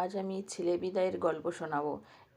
আজ আমি ছেলে বিদায়ের গল্প শোনাবো।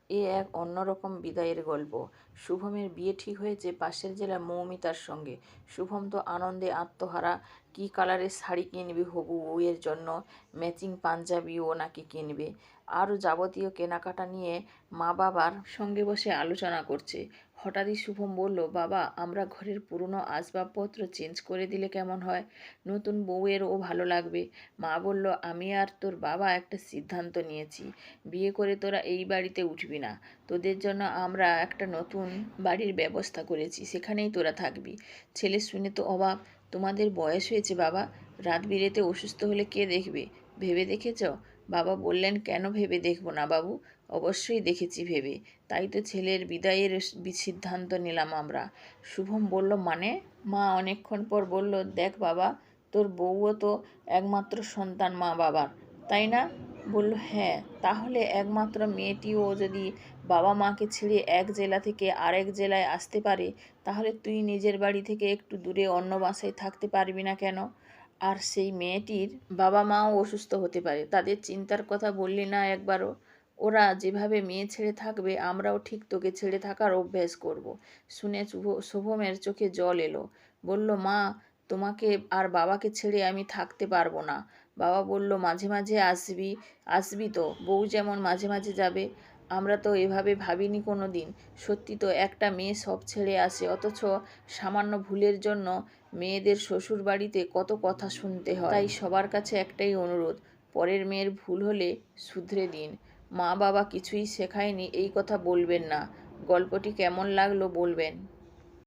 এ এক অন্যরকম বিদায়ের গল্প। শুভমের বিয়ে ঠিক হয়েছে পাশের জেলা মৌমিতার সঙ্গে। শুভম তো আনন্দে আত্মহারা, কী কালারের শাড়ি কিনবে হবু বউয়ের জন্য, ম্যাচিং পাঞ্জাবিও নাকি কিনবে? আরও যাবতীয় কেনাকাটা নিয়ে মা বাবার সঙ্গে বসে আলোচনা করছে। হঠাৎই শুভম বলল, বাবা, আমরা ঘরের পুরনো আসবাবপত্র চেঞ্জ করে দিলে কেমন হয়? নতুন বউয়েরও ভালো লাগবে। মা বলল, আমি আর তোর বাবা একটা সিদ্ধান্ত নিয়েছি। বিয়ে করে তোরা এই বাড়িতে উঠবি না। তোদের জন্য আমরা একটা নতুন বাড়ির ব্যবস্থা করেছি। সেখানেই তোরা থাকবি। ছেলে শুনে তো অবাক, তোমাদের বয়স হয়েছে বাবা? রাত বিরেতে অসুস্থ হলে কে দেখবে? ভেবে দেখেছ? বাবা বললেন, কেন ভেবে দেখব না বাবু? অবশ্যই দেখেছি ভেবে। তাই তো ছেলের বিদায়ের সিদ্ধান্ত নিলাম আমরা। শুভম বলল মানে? মা অনেকক্ষণ পর বলল, দেখ বাবা, তোর বউও তো একমাত্র সন্তান মা বাবার, তাই না? বলল হ্যাঁ তাহলে একমাত্র মেয়েটিও যদি বাবা মাকে ছেড়ে এক জেলা থেকে আরেক জেলায় আসতে পারে, তাহলে তুই নিজের বাড়ি থেকে একটু দূরে অন্য বাসায় থাকতে পারবি না কেন? আর সেই মেয়েটির বাবা মাও অসুস্থ হতে পারে, তাদের চিন্তার কথা বললি না একবারও? ওরা যেভাবে মেয়ে ছেড়ে থাকবে, আমরাও ঠিক তোকে ছেড়ে থাকার অভ্যেস করব। শুনে শুভ, শুভমের চোখে জল এলো। বলল, মা, তোমাকে আর বাবাকে ছেড়ে আমি থাকতে পারব না। বাবা বলল, মাঝে মাঝে আসবি আসবি তো, বউ যেমন মাঝে মাঝে যাবে। আমরা তো এভাবে ভাবিনি কোনো দিন সত্যি তো একটা মেয়ে সব ছেড়ে আসে, অথচ সামান্য ভুলের জন্য মেয়েদের শ্বশুর বাড়িতে কত কথা শুনতে হয়। তাই সবার কাছে একটাই অনুরোধ, পরের মেয়ের ভুল হলে শুধরে দিন। মা বাবা কিছুই শেখায়নি এই কথা বলবেন না। গল্পটি কেমন লাগল বলবেন।